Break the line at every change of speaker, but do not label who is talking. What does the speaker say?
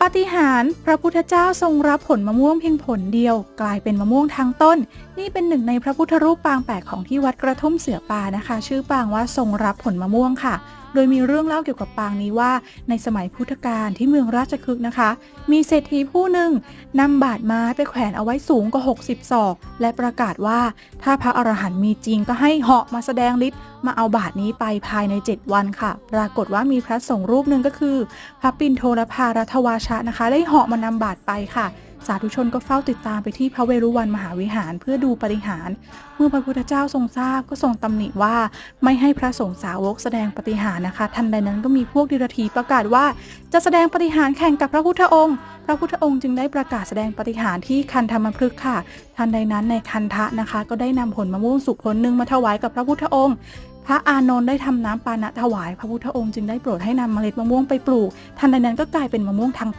ปาฏิหาริย์พระพุทธเจ้าทรงรับผลมะม่วงเพียงผลเดียว กลายเป็นมะม่วงทั้งต้น นี่เป็นหนึ่งในพระพุทธรูปปางแปลกของที่วัดกระทุ่มเสือป่านะคะ ชื่อปางว่าทรงรับผลมะม่วงค่ะโดยมีเรื่องเล่าเกี่ยวกับปางนี้ว่า ในสมัยพุทธกาลที่เมืองราชคฤห์นะคะ มีเศรษฐีผู้หนึ่งนำบาทไม้ไปแขวนเอาไว้สูงกว่า 60 ศอก และประกาศว่าถ้าพระอรหันต์มีจริงก็ให้เหาะมาแสดงฤทธิ์มาเอาบาทนี้ไปภายใน 7 วันค่ะ ปรากฏว่ามีพระสงฆ์รูปหนึ่งก็คือ พระปินโทรพารัตวาชะนะคะ ได้เหาะมานำบาทไปค่ะ สาธุชนก็เฝ้าติดตามไปที่พระเวรุวันมหาวิหารเพื่อดูปฏิหาร เมื่อพระพุทธเจ้าทรงทราบก็ทรงตำหนิว่าไม่ให้พระสงฆ์สาวกแสดงปฏิหารนะคะ ทันใดนั้นก็มีพวกดิรถีประกาศว่า จะแสดงปฏิหารแข่งกับพระพุทธองค์ พระพุทธองค์จึงได้ประกาศแสดงปฏิหารที่คันธรรมพฤกษ์ค่ะ ทันใดนั้นในคันทะนะคะ ก็ได้นำผลมะม่วงสุกผลหนึ่งมาถวายกับพระพุทธองค์พระอานนท์ได้ทำน้ำปานะถวาย พระพุทธองค์จึงได้โปรดให้นำเมล็ดมะม่วงไปปลูก ทันใดนั้นก็กลายเป็นมะม่วงทั้ง